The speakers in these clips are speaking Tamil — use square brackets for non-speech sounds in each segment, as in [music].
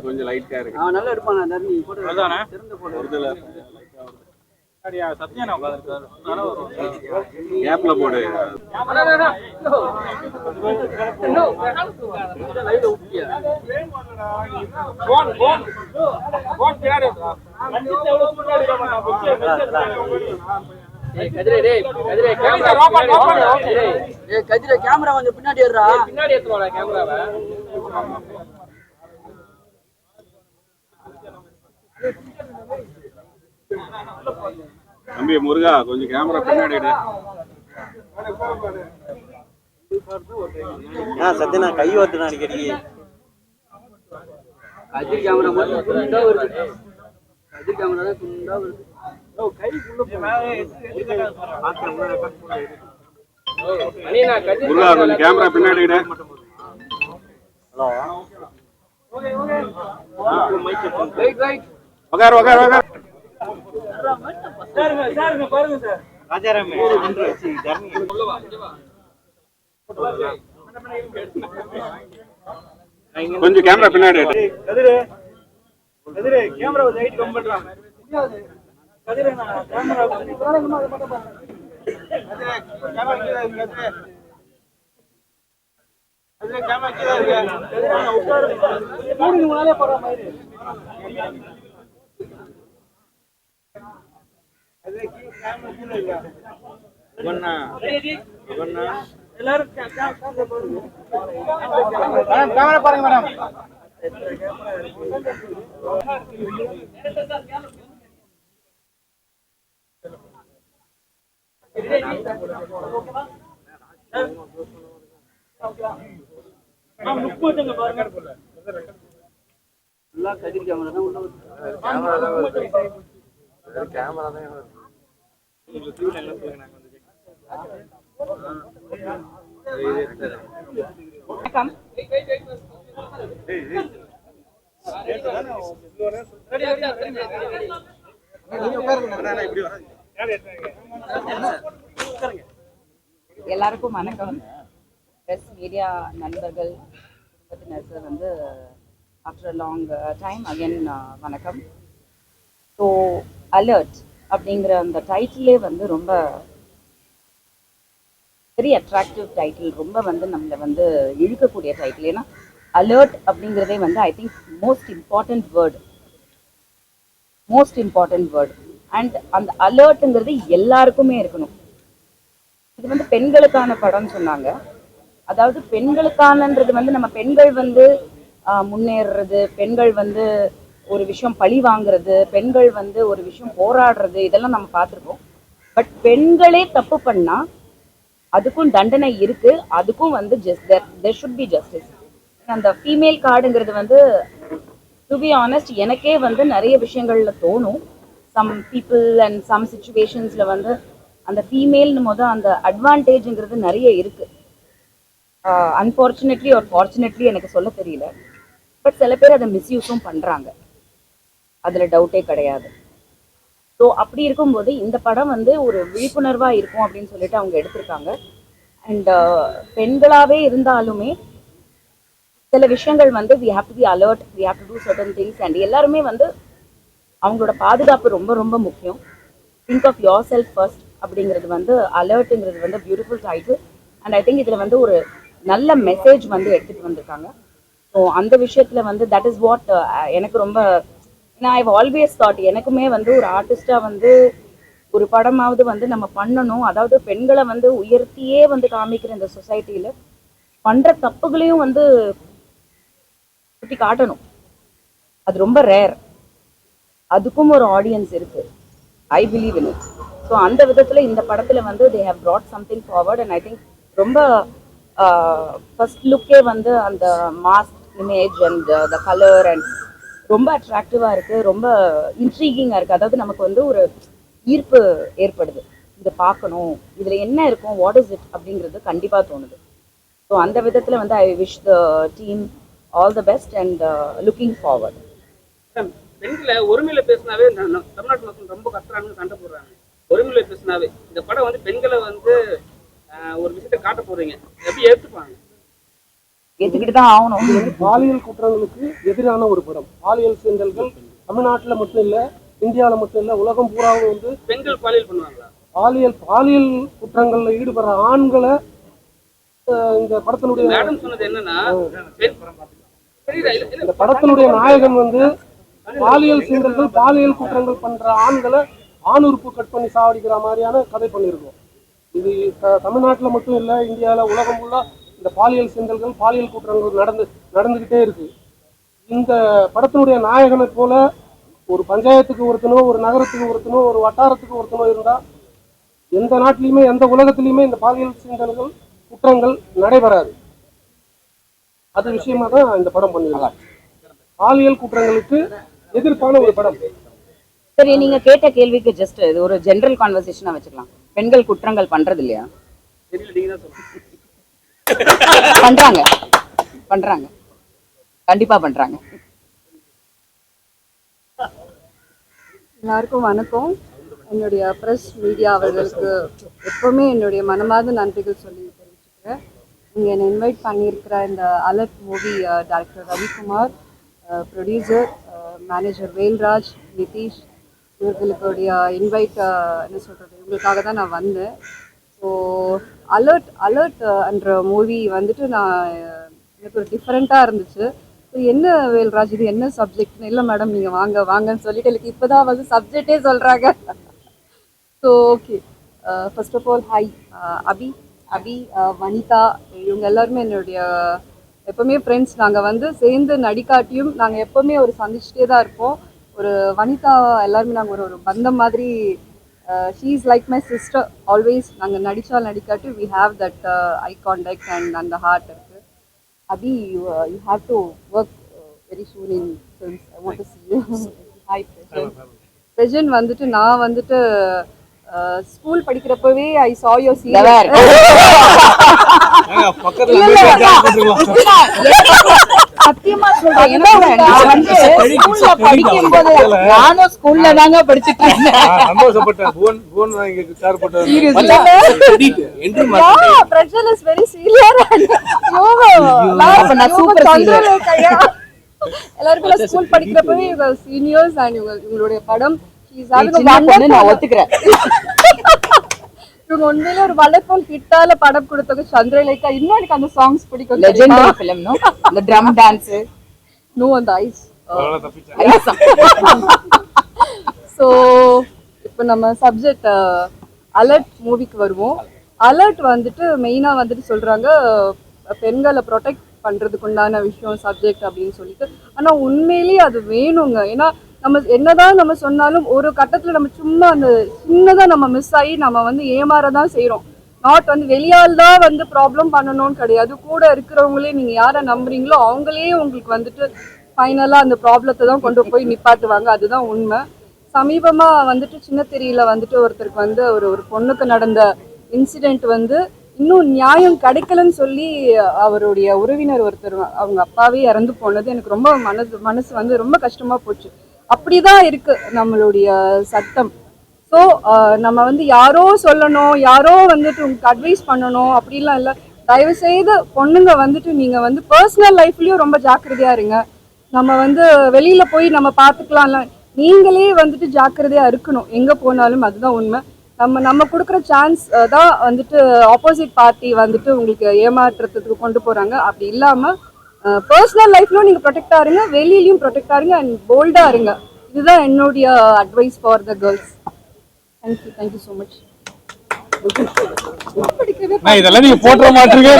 கொஞ்சம் லைட்டா இருக்கு. அவன் நல்லா எடுப்பான் தரணி போட்டு அதுதானே? திறந்து போடு. ஒருதுல அப்படியா சத்யானா உட்காந்துருக்காரு நல்லா வரும். கேப்ல போடு. கதிரே டேய் கதிரே கேமரா ஏய் கதிர கேமரா கொஞ்சம் பின்னாடி ஏறுறா பின்னாடி எடுத்துவாடா கேமராவை தம்பி முருகா கொஞ்சம் கேமரா பின்னாடி சத்யனா கை ஓட்டுனா அடிக்கடி. கதிர் கேமரா மட்டும் துண்டா வருது. கதிர் கேமரா தான் துண்டா வருது. முருகா கொஞ்சம் கேமரா பின்னாடி. ஹலோ. ரைட் ரைட் உக்கார் உக்கார் உக்கார் ராஜாராமே கொஞ்சம் கேமரா பின்னாடி கேமரா லைட் கம் பண்றாங்க கதிரு நான் கேமரா எல்லாரும் கேமரா பாருங்க மேடம். ஃபுல்லா கதிர் கேமரா தான். உள்ள வருது எல்லாருக்கும் வணக்கம். ப்ரெஸ் மீடியா நண்பர்கள் குடும்பத்தினருக்கு வந்து ஆஃப்டர் லாங் டைம் அகைன் வணக்கம். ஸோ அலர்ட் அப்படிங்கிற அந்த டைட்டிலே வந்து ரொம்ப வெரி அட்ராக்டிவ் டைட்டில் ரொம்ப வந்து நம்மளை வந்து இழுக்கக்கூடிய டைட்டில் ஏன்னா அலர்ட் அப்படிங்கிறதே வந்து I think most important word most important word and அந்த அலர்ட்டுங்கிறது எல்லாருக்குமே இருக்கணும். இது வந்து பெண்களுக்கான படம்னு சொன்னாங்க. அதாவது பெண்களுக்கானன்றது வந்து நம்ம பெண்கள் வந்து ஆஹ், முன்னேறுறது பெண்கள் வந்து ஒரு விஷயம் பழி வாங்குறது பெண்கள் வந்து ஒரு விஷயம் போராடுறது இதெல்லாம் நம்ம பார்த்துருக்கோம். பட் பெண்களே தப்பு பண்ணா அதுக்கும் தண்டனை இருக்கு அதுக்கும் வந்து just there should be justice அந்த ஃபீமேல் கார்டுங்கிறது வந்து டு பி ஆனஸ்ட் எனக்கே வந்து நிறைய விஷயங்கள்ல தோணும். சம் பீப்புள் அண்ட் சம் சுச்சுவேஷன்ஸ்ல வந்து அந்த ஃபீமேல்னு போது அந்த அட்வான்டேஜ்ங்கிறது நிறைய இருக்கு. அன்ஃபார்ச்சுனேட்லி ஒரு ஃபார்ச்சுனேட்லி எனக்கு சொல்ல தெரியல. பட் சில பேர் அதை மிஸ்யூஸும் பண்றாங்க. அதில் டவுட்டே கிடையாது. ஸோ அப்படி இருக்கும்போது இந்த படம் வந்து ஒரு விழிப்புணர்வாக இருக்கும் அப்படின்னு சொல்லிட்டு அவங்க எடுத்திருக்காங்க. அண்ட் uh, பெண்களாகவே இருந்தாலுமே சில விஷயங்கள் வந்து we have to be alert we have to do certain things and எல்லாருமே வந்து அவங்களோட பாதுகாப்பு ரொம்ப ரொம்ப முக்கியம். Think of yourself first அப்படிங்கிறது வந்து அலர்ட்டுங்கிறது வந்து beautiful title and I think இதில் வந்து ஒரு நல்ல மெசேஜ் வந்து எடுத்துகிட்டு வந்திருக்காங்க. ஸோ அந்த விஷயத்தில் வந்து தட் இஸ் வாட் எனக்கு ரொம்ப நான் ஐவ் ஆல்வேஸ் தாட் எனக்குமே வந்து ஒரு ஆர்டிஸ்டாக வந்து ஒரு படமாவது வந்து நம்ம பண்ணணும். அதாவது பெண்களை வந்து உயர்த்தியே வந்து காமிக்கிற இந்த சொசைட்டியில் பண்ணுற தப்புகளையும் வந்து சுட்டி காட்டணும். அது ரொம்ப ரேர் அதுக்கும் ஒரு ஆடியன்ஸ் இருக்கு. I believe in it so அந்த விதத்தில் இந்த படத்தில் வந்து they have brought something forward and I think ரொம்ப uh, ஃபர்ஸ்ட் லுக்கே வந்து அந்த mask image and the colour and ரொம்ப அட்ராக்டிவாக இருக்குது ரொம்ப இன்ட்ரீகிங்காக இருக்குது அதாவது நமக்கு வந்து ஒரு ஈர்ப்பு ஏற்படுது. இதை பார்க்கணும் இதில் என்ன இருக்கும் வாட் இஸ் இட் அப்படிங்கிறது கண்டிப்பாக தோணுது. ஸோ அந்த விதத்தில் வந்து I wish the team all the best and looking forward பெண்களை ஒருமையில பேசினாவே தமிழ்நாட்டு மக்கள் ரொம்ப கஷ்டம்னு சண்டை போடுறாங்க. ஒருமையில பேசினாவே இந்த படம் வந்து பெண்களை வந்து ஆஹ், ஒரு விஷயத்தை காட்ட போறீங்க. எப்படி ஏற்றுப்பாங்க ஏத்துக்கிட்டு தான் ஆகணும் பாலியல் குற்றங்களுக்கு எதிரான ஒரு படம் பாலியல் சீண்டல்கள் தமிழ்நாட்டுல மட்டும் இல்ல இந்தியாவுல மட்டும் இல்ல உலகம் பூராவும் வந்து பெண்கள் பாலியல் பண்ணுவாங்களா? பாலியல் பாலியல் குற்றங்கள்ல ஈடுபடுற ஆண்களை இந்த படத்தினுடைய மேடம் சொன்னது என்னன்னா இந்த படத்தினுடைய நாயகன் வந்து பாலியல் சீண்டல்கள் பாலியல் குற்றங்கள் பண்ற ஆண்களை ஆணுறுப்பு கட் பண்ணி சாவடிக்கிற மாதிரியான கதை பண்ணியிருக்கோம். இது தமிழ்நாட்டுல மட்டும் இல்ல இந்தியால உலகம் ஃபுல்லா இந்த பாலியல் சீண்டல்கள் பாலியல் குற்றங்கள் நடந்து நடந்துகிட்டே இருக்கு. இந்த படத்தினுடைய நாயகனை போல ஒரு பஞ்சாயத்துக்கு ஒருத்தனோ ஒரு நகரத்துக்கு ஒருத்தனோ ஒரு வட்டாரத்துக்கு ஒருத்தனோ இருந்தா எந்த நாட்டிலையுமே எந்த உலகத்திலையுமே இந்த பாலியல் சீண்டல்கள் குற்றங்கள் நடைபெறாது. அது விஷயமா தான் இந்த படம் பண்ணிருக்காங்க பாலியல் குற்றங்களுக்கு எதிர்ப்பான ஒரு படம். சரி நீங்க கேட்ட கேள்விக்கு ஜஸ்ட் இது ஒரு ஜெனரல் கான்வர்சேஷனா வச்சுக்கலாம். பெண்கள் குற்றங்கள் பண்றது இல்லையா தெரியல நீங்க தான் சொல்லுங்க பண்றாங்க. பண்றாங்க. கண்டிப்பா பண்றாங்க. எல்லாருக்கும் வணக்கம். என்னுடைய ப்ரெஸ் மீடியா அவர்களுக்கு எப்பவுமே என்னுடைய மனமார்ந்த நன்றிகள் சொல்லி தெரிவிச்சுக்கிறேன் நீங்க என்னை இன்வைட் பண்ணியிருக்கிற இந்த alert movie director Ravikumar producer manager Velraj Nitish இவர்களுடைய இன்வைட் என்ன சொல்கிறது இவங்களுக்காக தான் நான் வந்தேன். ஸோ அலர்ட் அலர்ட் என்ற மூவி வந்துட்டு நான் எனக்கு ஒரு டிஃப்ரெண்ட்டாக இருந்துச்சு. ஸோ என்ன வேல்ராஜ் இது என்ன சப்ஜெக்ட்னு இல்லை மேடம் நீங்கள் வாங்க வாங்கன்னு சொல்லிட்டு எனக்கு இப்போ தான் வந்து சப்ஜெக்டே சொல்கிறாங்க so okay first of all hi Abhi Abhi uh, Vanitha இவங்க எல்லாருமே என்னுடைய எப்போவுமே ஃப்ரெண்ட்ஸ் நாங்கள் வந்து சேர்ந்து நடிக்காட்டியும் நாங்கள் எப்போவுமே ஒரு சந்திச்சுட்டே தான் இருப்போம். ஒரு வனிதா எல்லாருமே நாங்கள் ஒரு ஒரு பந்தம் மாதிரி she is like my sister always நாங்கள் நடித்தால் நடிக்காட்டி we have that eye contact and அந்த ஹார்ட் இருக்குது Abhi you you have to work very soon in films I want to see you hi Prajan வந்துட்டு நான் வந்துட்டு ஸ்கூல் படிக்கிறப்பவே ஐ சா யோர் சீரியல் சத்தியமா சொல்றேன். ஏன்னா நான் வந்து ஸ்கூல்ல படிக்கும் போது நானும் ஸ்கூல்ல தாங்க படிச்சுட்டு இருந்தேன். சந்தோஷப்பட்டேன். புவன் புவன் தான் இங்க சார் போட்டாரு பிரஜன் இஸ் வெரி சீரியர் அப்ப நான் super senior. எல்லாருக்கும் ஸ்கூல் படிக்கிறப்பவே சீனியர்ஸ் அண்ட் இவங்க இவங்களுடைய படம் நான் ஒத்துக்கிறேன். இவங்க உண்மையிலே ஒரு வண்டர்ஃபுல் ஹிட்டால படம் கொடுத்தவங்க சந்திரலேகா இன்னும் எனக்கு அந்த சாங்ஸ் பிடிக்கும் லெஜெண்டரி ஃபிலிம் நோ அந்த ட்ரம் டான்ஸ் நோ அந்த ஐஸ் ஐசம் ஸோ இப்போ நம்ம சப்ஜெக்ட் அலர்ட் மூவிக்கு வருவோம். அலர்ட் வந்துட்டு மெயினாக வந்துட்டு சொல்கிறாங்க பெண்களை ப்ரொடெக்ட் பண்ணுறதுக்கு உண்டான விஷயம் சப்ஜெக்ட் அப்படின்னு சொல்லிட்டு. ஆனால் உண்மையிலேயே அது வேணுங்க. ஏன்னா நம்ம என்னதான் நம்ம சொன்னாலும் ஒரு கட்டத்தில் நம்ம சும்மா அந்த சின்னதாக நம்ம மிஸ் ஆகி நம்ம வந்து ஏமாற தான் செய்கிறோம் நாட் வந்து வெளியால் தான் வந்து ப்ராப்ளம் பண்ணணும்னு கிடையாது. கூட இருக்கிறவங்களே நீங்கள் யாரை நம்புறீங்களோ அவங்களே உங்களுக்கு வந்துட்டு ஃபைனலாக அந்த ப்ராப்ளத்தை தான் கொண்டு போய் நிப்பாட்டுவாங்க. அதுதான் உண்மை. சமீபமா வந்துட்டு சின்ன தெரியல வந்துட்டு ஒருத்தருக்கு வந்து ஒரு ஒரு பொண்ணுக்கு நடந்த இன்சிடென்ட் வந்து இன்னும் நியாயம் கிடைக்கலன்னு சொல்லி அவருடைய உறவினர் ஒருத்தர் அவங்க அப்பாவே இறந்து போனது எனக்கு ரொம்ப மனது மனசு வந்து ரொம்ப கஷ்டமா போச்சு. அப்படிதான் இருக்கு நம்மளுடைய சட்டம். ஸோ நம்ம வந்து யாரோ சொல்லணும் யாரோ வந்துட்டு உங்களுக்கு அட்வைஸ் பண்ணணும் அப்படிலாம் இல்லை. தயவு செய்து பொண்ணுங்க வந்துட்டு நீங்க வந்து பர்சனல் லைஃப்லயும் ரொம்ப ஜாக்கிரதையா இருங்க. நம்ம வந்து வெளியில போய் நம்ம பார்த்துக்கலாம்ல நீங்களே வந்துட்டு ஜாக்கிரதையா இருக்கணும். எங்க போனாலும் அதுதான் உண்மை. நம்ம நம்ம கொடுக்குற சான்ஸ் தான் வந்துட்டு ஆப்போசிட் பார்ட்டி வந்துட்டு உங்களுக்கு ஏமாற்றுறதுக்கு கொண்டு போறாங்க. அப்படி இல்லாமல் பர்சனல் லைஃப்லயும் நீங்க ப்ரொடெக்டா இருங்க வெளியிலயும் ப்ரொடெக்டா இருங்க அண்ட் போல்டா இருங்க. இதுதான் என்னுடைய advice for the girls thank you thank you so much படிக்கவே நான் இதெல்லாம் நீங்க போட்டுற மாட்டீங்க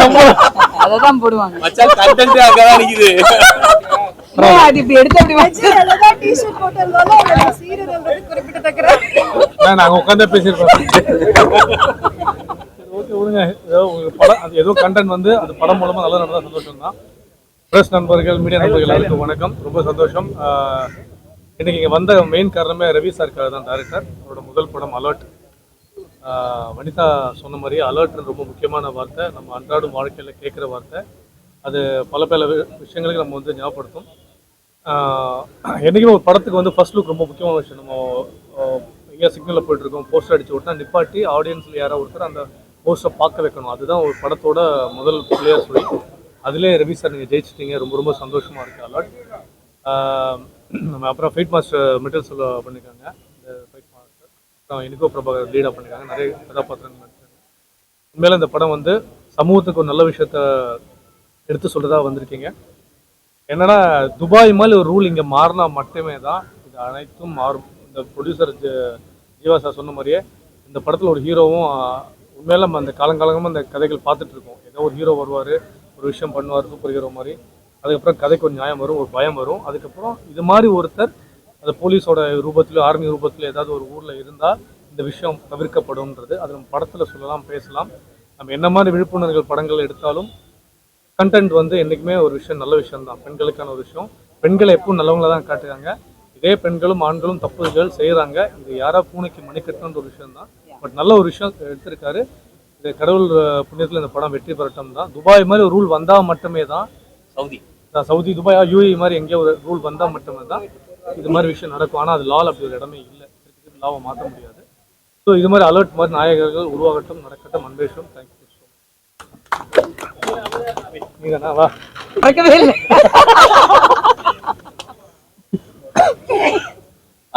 அததான் போடுவாங்க. மச்சான் கண்டென்ட் அங்கதான் நிக்குது அது இப்படி எடுத்து அப்படி வச்சு டிஷர்ட் நான் நாங்க உட்காந்தே பேசியிருக்கோம். ஓகே விடுங்க. ஏதோ படம் அது ஏதோ கண்டென்ட் வந்து அது படம் மூலமா நல்லா நடந்தா சந்தோஷம் தான் ப்ரெஸ் நண்பர்கள் மீடியா நண்பர்கள் எல்லாருக்கும் வணக்கம். ரொம்ப சந்தோஷம். ஆஹ், இன்னைக்கு இங்க வந்த மெயின் காரணமே ரவி சார்க்காக தான் டேரக்டர் அவரோட முதல் படம் அலர்ட் வனிதா சொன்ன மாதிரி அலர்ட்னு ரொம்ப முக்கியமான வார்த்தை. நம்ம அன்றாடும் வாழ்க்கையில் கேட்குற வார்த்தை. அது பல பல விஷயங்களுக்கு நம்ம வந்து ஞாபகப்படுத்தும். ஆஹ் என்னைக்குமே ஒரு படத்துக்கு வந்து ஃபர்ஸ்ட் லுக் ரொம்ப முக்கியமான விஷயம். நம்ம எங்கேயா சிக்னலில் போயிட்டு இருக்கோம் போஸ்டர் அடிச்சு விட்டா நிப்பாட்டி ஆடியன்ஸில் யாராவது ஒருத்தர் அந்த போஸ்டரை பார்க்க வைக்கணும். அதுதான் ஒரு படத்தோட முதல் பிளேயர் சொல்லி அதிலே ரவி சார் நீங்கள் ஜெயிச்சிட்டீங்க. ரொம்ப ரொம்ப சந்தோஷமா இருக்கு அலாட் நம்ம அப்புறம் ஃபைட் மாஸ்டர் மெட்டல் சொல்ல பண்ணியிருக்காங்க இந்த ஃபைட் மாஸ்டர் அப்புறம் இனிகோ பிரபாகர் லீடாக பண்ணியிருக்காங்க நிறைய கதாபாத்திரங்கள் நடிச்சிருக்காங்க. உண்மையில இந்த படம் வந்து சமூகத்துக்கு ஒரு நல்ல விஷயத்த எடுத்து சொல்கிறதா வந்திருக்கீங்க. என்னன்னா துபாய் மாதிரி ஒரு ரூல் இங்கே மாறினா மட்டுமே தான் இது அனைத்தும் மாறும். இந்த ப்ரொடியூசர் ஜீவா சார் சொன்ன மாதிரியே இந்த படத்தில் ஒரு ஹீரோவும் உண்மையில நம்ம அந்த காலங்காலமாக அந்த கதைகள் பார்த்துட்டு இருக்கோம். ஏதோ ஒரு ஹீரோ வருவார். ஒரு விஷயம் பண்ணுவார் சூப்பர் ஹீரோ மாதிரி. அதுக்கப்புறம் கதைக்கு ஒரு நியாயம் வரும் ஒரு பயம் வரும். அதுக்கப்புறம் இது மாதிரி ஒருத்தர் அந்த போலீஸோட ரூபத்திலோ ஆர்மி ரூபத்திலோ ஏதாவது ஒரு ஊரில் இருந்தால் இந்த விஷயம் தவிர்க்கப்படும்ன்றது அது நம்ம படத்தில் சொல்லலாம் பேசலாம். நம்ம என்ன மாதிரி விழிப்புணர்வுகள் படங்கள் எடுத்தாலும் கண்டென்ட் வந்து என்றைக்குமே ஒரு விஷயம் நல்ல விஷயம் தான். பெண்களுக்கான ஒரு விஷயம். பெண்களை எப்பவும் நல்லவங்கள தான் காட்டுறாங்க. இதே பெண்களும் ஆண்களும் தப்புகள் செய்கிறாங்க இது யாரா பூனைக்கு மணிக்கட்டுன்ற ஒரு விஷயம் தான். பட் நல்ல ஒரு விஷயம் எடுத்திருக்காரு. கடவுள் புண்ணியத்தில் இந்த படம் வெற்றி பெறட்டும் தான். துபாய் மாதிரி ஒரு ரூல் வந்தால் மட்டுமே தான். சவுதி. நான் சவுதி துபாய் யூஏ மாதிரி எங்கேயோ ஒரு ரூல் வந்தால் மட்டுமே தான் இது மாதிரி விஷயம் நடக்கும். ஆனால் அது லால் அப்படி ஒரு இடமே இல்லை. லாவை மாற்ற முடியாது. ஸோ இது மாதிரி அலர்ட் மாதிரி நாயகர்கள் உருவாகட்டும் நடக்கட்டும். அன்பேஷம் தேங்க்யூ ஸோ நீதானா வா. மறக்கவே இல்லை.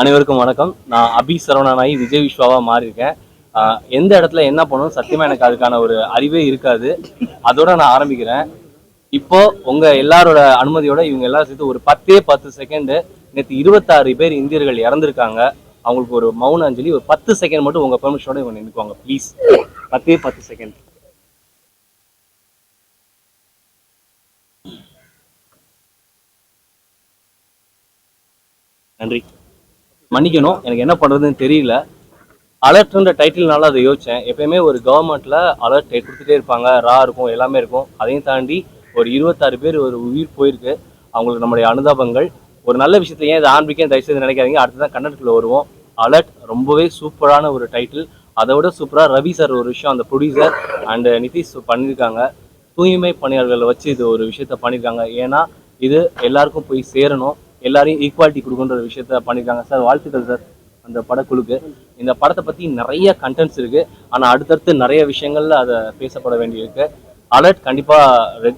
அனைவருக்கும் வணக்கம். நான் அபி சரவணனாயி விஜய் விஸ்வாவா மாறியிருக்கேன். எந்த இடத்துல என்ன பண்ணணும்? சத்தியமா எனக்கு அதுக்கான ஒரு அறிவே இருக்காது. அதோட நான் ஆரம்பிக்கிறேன். இப்போ உங்க எல்லாரோட அனுமதியோட இவங்க எல்லாரும் சேர்த்து ஒரு பத்தே பத்து செகண்ட் நேற்று இருபத்தாறு பேர் இந்தியர்கள் இறந்திருக்காங்க. அவங்களுக்கு ஒரு மௌன அஞ்சலி ஒரு பத்து செகண்ட் மட்டும் உங்க பெர்மிஷனோட இவங்க நின்றுக்குவாங்க ப்ளீஸ் பத்தே பத்து செகண்ட் நன்றி. மன்னிக்கணும். எனக்கு என்ன பண்றதுன்னு தெரியல. அலர்ட்ன்ற டைட்டில்னால அதை யோசித்தேன் எப்பயுமே ஒரு கவர்மெண்ட்ல அலர்ட் கொடுத்துட்டே இருப்பாங்க. ரா இருக்கும் எல்லாமே இருக்கும். அதையும் தாண்டி ஒரு இருபத்தாறு பேர் ஒரு உயிர் போயிருக்கு. அவங்களுக்கு நம்முடைய அனுதாபங்கள். ஒரு நல்ல விஷயத்தை ஏன் இதை ஆரம்பிக்க தயவுசெய்து நினைக்காதீங்க. அடுத்து தான் கன்னடத்தில் வருவோம். அலர்ட் ரொம்பவே சூப்பரான ஒரு டைட்டில் அதை விட சூப்பராக ரவி சார் ஒரு விஷயம் அந்த ப்ரொடியூசர் அண்டு நிதிஷ் பண்ணியிருக்காங்க. தூய்மை பணியாளர்களை வச்சு இது ஒரு விஷயத்த பண்ணியிருக்காங்க. ஏன்னா இது எல்லாருக்கும் போய் சேரணும். எல்லாரையும் ஈக்குவாலிட்டி கொடுக்குன்ற ஒரு விஷயத்த பண்ணியிருக்காங்க. சார் வாழ்த்துக்கள் சார் அந்த படக்குழுக்கு. இந்த படத்தை பற்றி நிறைய கண்டென்ட்ஸ் இருக்கு. ஆனால் அடுத்தடுத்து நிறைய விஷயங்கள்ல அதை பேசப்பட வேண்டியிருக்கு. அலர்ட் கண்டிப்பாக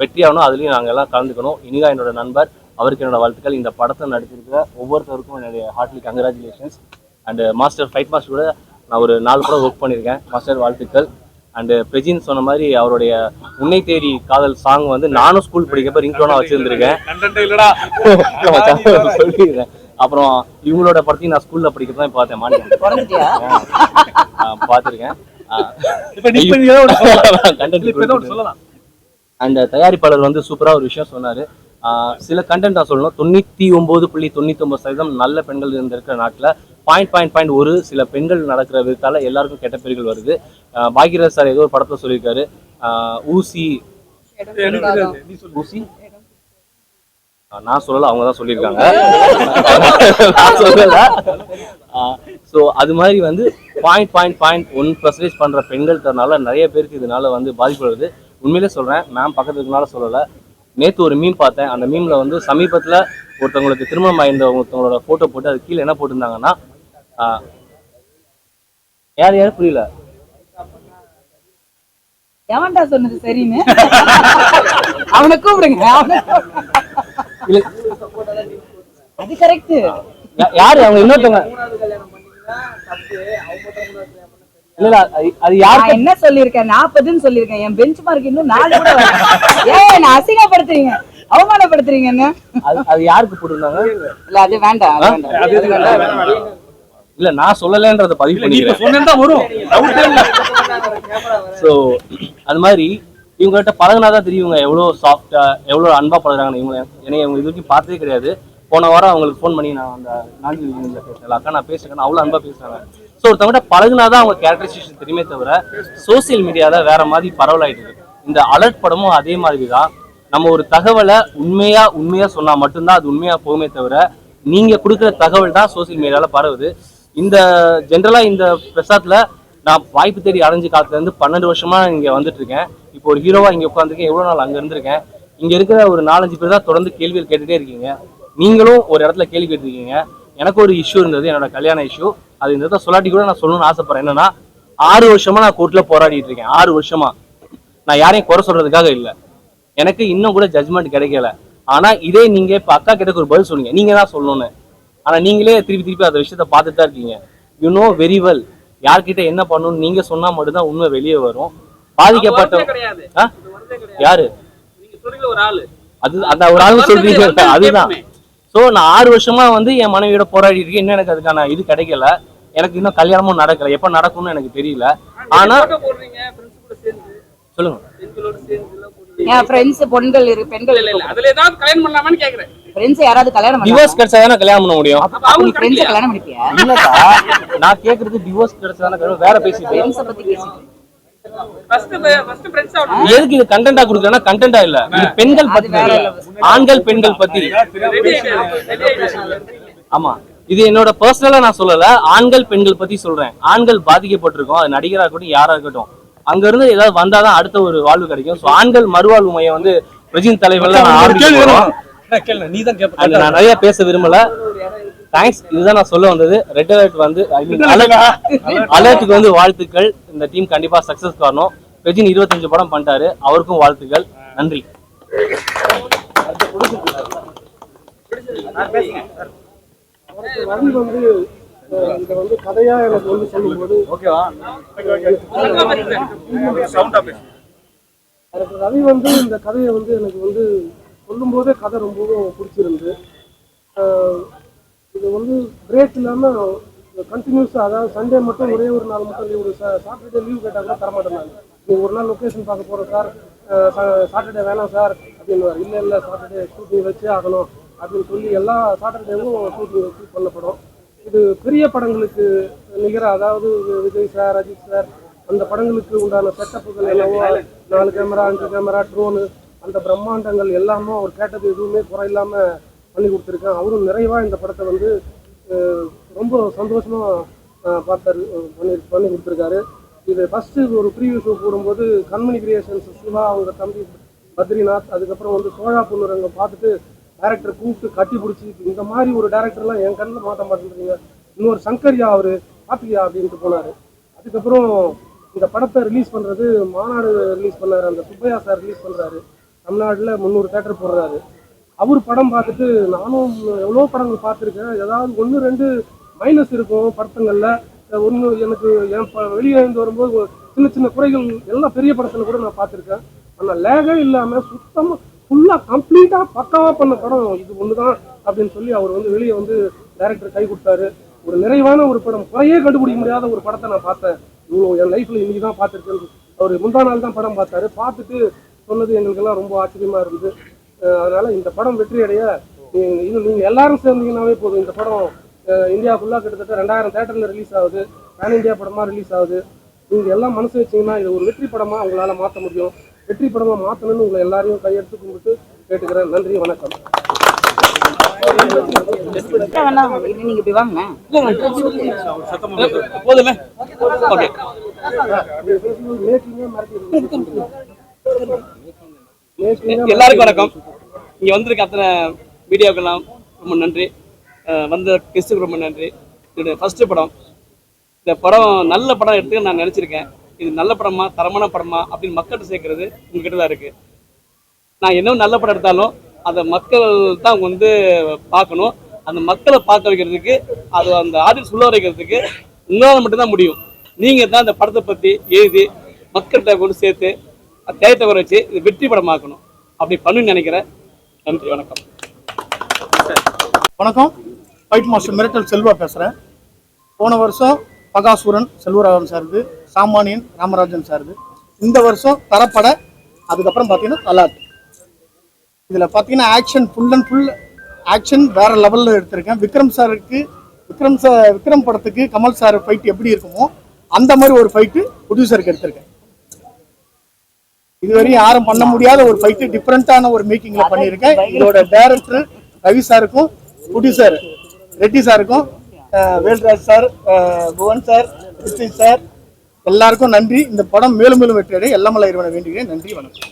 வெற்றி ஆகணும். அதுலேயும் நாங்கள் எல்லாம் கலந்துக்கணும். இனிகா என்னோட நண்பர். அவருக்கு என்னோட வாழ்த்துக்கள். இந்த படத்தை நடிச்சிருக்கிற ஒவ்வொருத்தருக்கும் என்னுடைய heartly congratulations and master fight master கூட நான் ஒரு நாலு படம் ஒர்க் பண்ணியிருக்கேன். மாஸ்டர் வாழ்த்துக்கள். அண்டு பிரஜின் சொன்ன மாதிரி அவருடைய உன்னை தேடி காதல் சாங் வந்து நானும் ஸ்கூல் படிக்கப்ப ரிங்டோனா வச்சிருந்திருக்கேன். [laughs] சொல்லிடுறேன். அப்புறம் இவங்களோட படத்தையும் நான் ஸ்கூல்ல படிக்கிறப்ப தான் பார்த்தேன் மாநிலம் [laughs] பார்த்துருக்கேன். [laughs] சொல்லலாம். அந்த தயாரிப்பாளர் வந்து சூப்பரா ஒரு விஷயம் சொன்னாரு. ஆஹ் சில கண்டென்ட் நான் சொல்லணும். தொண்ணூத்தி ஒன்பது புள்ளி தொண்ணூத்தி ஒன்பது சதவீதம் நல்ல பெண்கள் இருந்திருக்கிற நாட்டுல பாயிண்ட் பாயிண்ட் பாயிண்ட் ஒரு சில பெண்கள் நடக்கிற விதத்தால எல்லாருக்கும் கெட்ட பெயர்கள் வருது. ஆஹ் பாக்யராஜ் சார் ஏதோ ஒரு படத்துல சொல்லியிருக்காரு. ஊசி. ஊசி? நான் சொல்லல அவங்க தான் சொல்லியிருக்காங்க. நான் சொல்லல. ஸோ அது மாதிரி வந்து point point point one percentage பண்ற பெண்கள் தரனால நிறைய பேருக்கு இதனால வந்து பாதிப்பு வருது. உண்மையிலே சொல்றேன் மேம் பக்கத்துல இருக்கனால சொல்லல. நேத்து ஒரு மீம் பார்த்தேன். அந்த மீம்ல வந்து சமீபத்துல ஒருத்தவங்களுக்கு திருமணம் ஆயிருந்த ஒருத்தவங்களோட போட்டோ போட்டு அது கீழே என்ன போட்டிருந்தாங்கன்னா ஆஹ் யார் யாரும் புரியல. எவன்டா சொன்னது சரின்னு. அவனை கூப்பிடுங்க. அது கரெக்ட் யாரு? அவங்க இன்னொருத்தவங்க. இல்ல இல்ல அது- நான் என்ன சொல்லியிருக்கேன்? நாற்பதுன்னு சொல்லியிருக்கேன். என் பெஞ்ச் மார்க் இன்னும் நாலு கூட. ஏன் என்ன அசிங்கப்படுத்துறீங்க. அவமானப்படுத்துறீங்க என்ன? அது அது யாருக்கு போட்டிருந்தாங்க? இல்ல அது வேண்டாம் அது வேண்டாம். அது வேண்டாம். இல்ல நான் சொல்லலைன்றத பதிவு பண்ணிக்கிறேன். சொன்னா வரும். ஸோ அது மாதிரி இவங்ககிட்ட பழகினா தான் தெரியுங்க எவ்வளோ சாஃப்டா எவ்வளோ அன்பா பழகுறாங்கன்னு. இவங்க என்னை இவங்க இது வரைக்கும் பார்த்ததே கிடையாது. போன வாரம் அவங்களுக்கு ஃபோன் பண்ணி நான் அந்த நான்கு பேசுறேன் அக்கா நான் பேசுறேன் அவ்வளோ அன்பா பேசுறாங்க. ஸோ ஒருத்தவங்ககிட்ட பழகுனாதான் அவங்க கேரக்டரைசேஷன் தெரியுமே தவிர சோசியல் மீடியாவில் வேற மாதிரி பரவலாயிட்டு இருக்கு இந்த அலர்ட் படமும் அதே மாதிரி தான் நம்ம ஒரு தகவலை உண்மையா உண்மையா சொன்னா மட்டும்தான் அது உண்மையா போகுமே தவிர நீங்க கொடுக்குற தகவல் தான் சோசியல் மீடியால பரவுது. இந்த ஜென்ரலா இந்த பிரசாத்ல நான் வாய்ப்பு தேடி அடைஞ்ச காலத்துலேருந்து பன்னெண்டு வருஷமாக இங்கே வந்துட்டு இருக்கேன் இப்போ ஒரு ஹீரோவாக இங்கே உட்காந்துருக்கேன் எவ்வளோ நாள் அங்கே இருந்திருக்கேன். இங்கே இருக்கிற ஒரு நாலஞ்சு பேர் தான் தொடர்ந்து கேள்விகள் கேட்டுகிட்டே இருக்கீங்க. நீங்களும் ஒரு இடத்துல கேள்வி கேட்டிருக்கீங்க. எனக்கு ஒரு இஷ்யூ இருந்தது என்னோட கல்யாண இஷ்யூ அது இந்த இடத்த சொல்லாட்டி கூட நான் சொல்லணும்னு ஆசைப்பட்றேன். என்னன்னா ஆறு வருஷமா நான் கோர்ட்டில் போராடிட்டு இருக்கேன். ஆறு வருஷமா. நான் யாரையும் குறை சொல்றதுக்காக இல்லை. எனக்கு இன்னும் கூட ஜட்மெண்ட் கிடைக்கல. ஆனால் இதே நீங்கள் இப்போ அக்கா கிட்ட ஒரு பதில் சொன்னீங்க. நீங்கள் தான் சொல்லணும்னு. ஆனால் நீங்களே திருப்பி திருப்பி அந்த விஷயத்த பார்த்துட்டு தான் இருக்கீங்க. யூ நோ வெரி வெல் யார்கிட்ட என்ன பண்ணணும்னு நீங்க சொன்னா மட்டும்தான் உண்மை வெளியே வரும். பாதிக்கப்பட்ட யாரு? நீங்க சொல்றீங்க ஒரு ஆளு. அது அந்த ஒரு ஆள் சொல்றீங்க. அதுதான். சோ நான் ஆறு வருஷமா வந்து என் மனைவியோட போராடி இருக்கேன். இன்னும் எனக்கு அதுக்கான இது கிடைக்கல. எனக்கு இன்னும் கல்யாணமும் நடக்கல. எப்ப நடக்கும்னு எனக்கு தெரியல. ஆனா சொல்லுங்க. ஃப்ரெண்ட்ஸ் பொண்கள் இரு பெண்கள் இல்ல இல்ல அதுல ஏதாவது கல்யாணம் பண்ணலாமான்னு கேக்குறேன். ஃப்ரெண்ட்ஸ் யாராவது கல்யாணம் டிவோர்ஸ் கிடைச்சா தானே கல்யாணம் பண்ண முடியும்? அவங்க ஃப்ரெண்ட்ஸ்? கல்யாணம் பண்ணிப்பியா? நான் கேக்குறது டிவோர்ஸ் கிடைச்சா தானே கல்யாணம் வேற பேசிட்டு ஃப்ரெண்ட்ஸை பத்தி பேசிட்டு. ஃபர்ஸ்ட் ஃபர்ஸ்ட் ஃப்ரெண்ட்ஸ் ஆகணும் எதுக்கு இது கண்டென்ட்டா கொடுக்குறேன்னா கண்டென்ட்டா இல்ல. இது பெண்கள் பத்தி வேற இல்ல. ஆண்கள் பெண்கள் பத்தி. ஆமா. இது என்னோட பர்சனலா நான் சொல்லல. ஆண்கள் பெண்கள் பத்தி சொல்றேன். ஆண்கள் பாதிக்கப்பட்டிருக்கோம். அது நடிகரா இருக்கட்டும் யாரா இருக்கட்டும். அங்க இருந்து ஏதாவது வந்தாதான் அடுத்த ஒரு வாழ்வு கிடைக்கும். சோ ஆண்கள் மறுவாழ்வு மையம் வந்து பிரஜின் தலைவர்ல நான் நான் நிறைய பேச விரும்பல. தேங்க்ஸ் இதுதான் நான் சொல்ல வந்தது. ரெட் அலர்ட் வந்து ஐ மீன் அலர்ட்டுக்கு வந்து வாழ்த்துக்கள். இந்த டீம் கண்டிப்பா சக்சஸ் காரணம். பிரஜின் இருபத்தஞ்சு படம் பண்ணிட்டாரு. அவருக்கும் வாழ்த்துக்கள். நன்றி. ரவி வந்து அஹ், இதை வந்து கதையா எனக்கு வந்து சொல்லும்போது எனக்கு ரவி வந்து இந்த கதையை வந்து எனக்கு வந்து சொல்லும்போதே கதை ரொம்பவும் பிடிச்சிருந்து இது வந்து பிரேக் இல்லாமல் கண்டினியூஸாக அதாவது சண்டே மட்டும் ஒரே ஒரு நாள் மட்டும் லீவ் சாட்டர்டே லீவ் கேட்டால் கூட தரமாட்டேன் நீங்கள் ஒரு நாள் லொக்கேஷன் பார்க்க போகிறோம் சார் சாட்டர்டே வேணாம் சார் அப்படின்னு இல்லை இல்லை சாட்டர்டே ஷூட்டிங் வச்சே ஆகணும் அப்படின்னு சொல்லி எல்லா சாட்டர்டேவும் ஷூட்டிங் வச்சு பண்ணப்படும் இது பெரிய படங்களுக்கு நிகராக அதாவது விஜய் சார் அஜித் சார் அந்த படங்களுக்கு உண்டான செட்டப்புகள் என்னவோ நாலு கேமரா அஞ்சு கேமரா ட்ரோனு அந்த பிரம்மாண்டங்கள் எல்லாமே அவர் கேட்டது எதுவுமே குறையில்லாம பண்ணி கொடுத்துருக்கேன் அவரும் நிறைவாக இந்த படத்தை வந்து ரொம்ப சந்தோஷமாக அஹ், பார்த்தாரு பண்ணி பண்ணி கொடுத்துருக்காரு. இது ஃபஸ்ட்டு ஒரு ப்ரீவியூ ஷோ போடும்போது கண்மணி கிரியேஷன்ஸ் சிவா அவங்க தம்பி பத்ரிநாத் அதுக்கப்புறம் வந்து சோழா பொண்ணுரங்க பார்த்துட்டு டேரக்டர் கூப்பிட்டு கட்டி பிடிச்சி இந்த மாதிரி ஒரு டேரக்டர்லாம் என் கண்ணில் மாட்ட மாட்டேன்றீங்க. இன்னொரு சங்கர்யா அவர் பாத்தியா அப்படின்ட்டு போனாரு. அதுக்கப்புறம் இந்த படத்தை ரிலீஸ் பண்ணுறது மாநாடு ரிலீஸ் பண்ணாரு அந்த சுப்பையா சார் ரிலீஸ் பண்ணுறாரு தமிழ்நாட்டில் முந்நூறு தேட்டர் போடுறாரு. அவர் படம் பார்த்துட்டு நானும் எவ்வளோ படங்கள் பார்த்துருக்கேன். ஏதாவது ஒன்று ரெண்டு மைனஸ் இருக்கும் படத்துங்களில். ஒன்று எனக்கு என் ப- வெளியே இருந்து வரும்போது சின்ன சின்ன குறைகள் எல்லாம் பெரிய படத்தில் கூட நான் பார்த்துருக்கேன். ஆனால் லேகே இல்லாமல் சுத்தமாக ஃபுல்லாக கம்ப்ளீட்டாக பக்காவாக பண்ண படம் இது ஒன்று தான் அப்படின்னு சொல்லி அவர் வந்து வெளியே வந்து டைரக்டர் கை கொடுத்தாரு. ஒரு நிறைவான ஒரு படம். குறையே கண்டுபிடிக்க முடியாத ஒரு படத்தை நான் பார்த்தேன். இவ்வளோ என் லைஃப்பில் இன்றைக்கி தான் பார்த்துருக்கேன். அவர் முந்தா நாள் தான் படம் பார்த்தாரு. பார்த்துட்டு சொன்னது எங்களுக்கெல்லாம் ரொம்ப ஆச்சரியமாக இருந்தது. அதனால இந்த படம் வெற்றி அடைய நீங்க- இன்னும் நீங்கள் எல்லாரும் சேர்ந்தீங்கன்னாவே போதும். இந்த படம் இந்தியா ஃபுல்லாக கிட்டத்தட்ட ரெண்டாயிரம் தேட்டரில் ரிலீஸ் ஆகுது. பேன் இந்தியா படமாக ரிலீஸ் ஆகுது. நீங்கள் எல்லாம் மனசு வச்சீங்கன்னா இது ஒரு வெற்றி படமாக உங்களால் மாற்ற முடியும். வெற்றி படமாக மாற்றணும்னு உங்களை எல்லாரையும் கையெடுத்து கும்பிட்டு கேட்டுக்கிறேன். நன்றி வணக்கம். இது போதுமே. எல்லாருக்கும் வணக்கம். இங்கே வந்திருக்க அத்தனை மீடியாவுக்கெல்லாம் ரொம்ப நன்றி. வந்த கெஸ்ட்டுக்கு ரொம்ப நன்றி. என்னுடைய ஃபஸ்ட்டு படம். இந்த படம் நல்ல படம் எடுத்து நான் நினைச்சிருக்கேன். இது நல்ல படமா தரமான படமா அப்படின்னு மக்கள்கிட்ட சேர்க்கறது உங்ககிட்ட தான் இருக்கு. நான் என்ன நல்ல படம் எடுத்தாலும் அதை மக்கள் தான் வந்து பார்க்கணும். அந்த மக்களை பார்க்க வைக்கிறதுக்கு அது அந்த ஆடியன்ஸ் உள்ள வைக்கிறதுக்கு உங்களால் மட்டும்தான் முடியும். நீங்க தான் அந்த படத்தை பத்தி எழுதி மக்கள்கிட்ட கொண்டு சேர்த்து தேயத்தை வர வச்சு இது வெற்றி படமாக்கணும். அப்படி பண்ணுன்னு நினைக்கிறேன் நன்றி வணக்கம். வணக்கம். ஃபைட் மாஸ்டர் மிரட்டல் செல்வா பேசுகிறேன் போன வருஷம் பகாசூரன் செல்வராகவன் சார்து சாமானியன் ராமராஜன் சார்து இந்த வருஷம் தரப்பட அதுக்கப்புறம் பார்த்தீங்கன்னா தலாட். இதில் பார்த்தீங்கன்னா action full and full action வேற லெவலில் எடுத்திருக்கேன். விக்ரம் சாருக்கு விக்ரம் சார் விக்ரம் படத்துக்கு கமல் சார் ஃபைட் எப்படி இருக்குமோ அந்த மாதிரி ஒரு ஃபைட்டு ப்ரொடியூசருக்கு எடுத்திருக்கேன். இதுவரையும் யாரும் பண்ண முடியாத ஒரு ஃபைட்டு டிஃப்ரெண்ட்டான ஒரு மேக்கிங்ல பண்ணியிருக்கேன். இதோட டைரக்டர் ரவி சாருக்கும் ப்ரொடியூசர் ரெட்டி சாருக்கும் Velraj sir Bhuvan sir Krishnan sir எல்லாருக்கும் நன்றி. இந்த படம் மேலும் மேலும் வெற்றி அடைய எல்லமல்ல இறைவனை வேண்டுகிறேன். நன்றி வணக்கம்.